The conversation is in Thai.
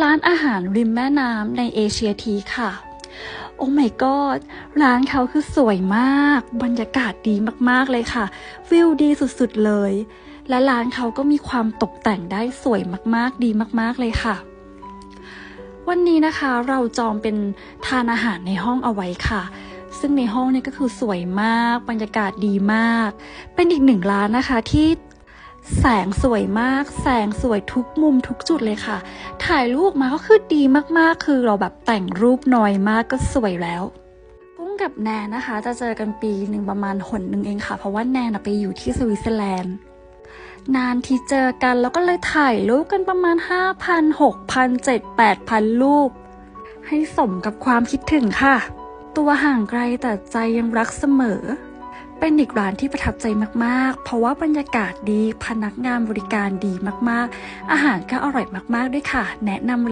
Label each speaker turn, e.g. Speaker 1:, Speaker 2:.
Speaker 1: ร้านอาหารริมแม่น้ำในเอเชียทีค่ะ โอ้ my god ร้านเขาคือสวยมาก บรรยากาศดีมากๆเลยค่ะ วิวดีสุดๆเลย และร้านเขาก็มีความตกแต่งได้สวยมากๆ ดีมากๆเลยค่ะ วันนี้นะคะเราจองเป็นทานอาหารในห้องเอาไว้ค่ะ ซึ่งในห้องเนี่ยก็คือสวยมาก บรรยากาศดีมาก เป็นอีกหนึ่งร้านนะคะที่ แสงสวยมาก แสงสวยทุกมุมทุกจุดเลยค่ะ ถ่ายรูปมาก็คือดีมากๆ คือเราแบบแต่งรูปน้อยมากก็สวยแล้วกุ้งกับแนนนะคะ จะเจอกันปีหนึ่งประมาณหนหนึ่งเองค่ะ เพราะว่าแนนไปอยู่ที่สวิตเซอร์แลนด์ นานที่เจอกันแล้วก็เลยถ่ายรูปกันประมาณ 5,000 6,000 7 8,000 รูป ให้สมกับความคิดถึงค่ะ ตัวห่างไกลแต่ใจยังรักเสมอ เป็นอีกร้านที่ประทับใจมากๆ เพราะว่าบรรยากาศดี พนักงานบริการดีมากๆ อาหารก็อร่อยมากๆด้วยค่ะ แนะนำ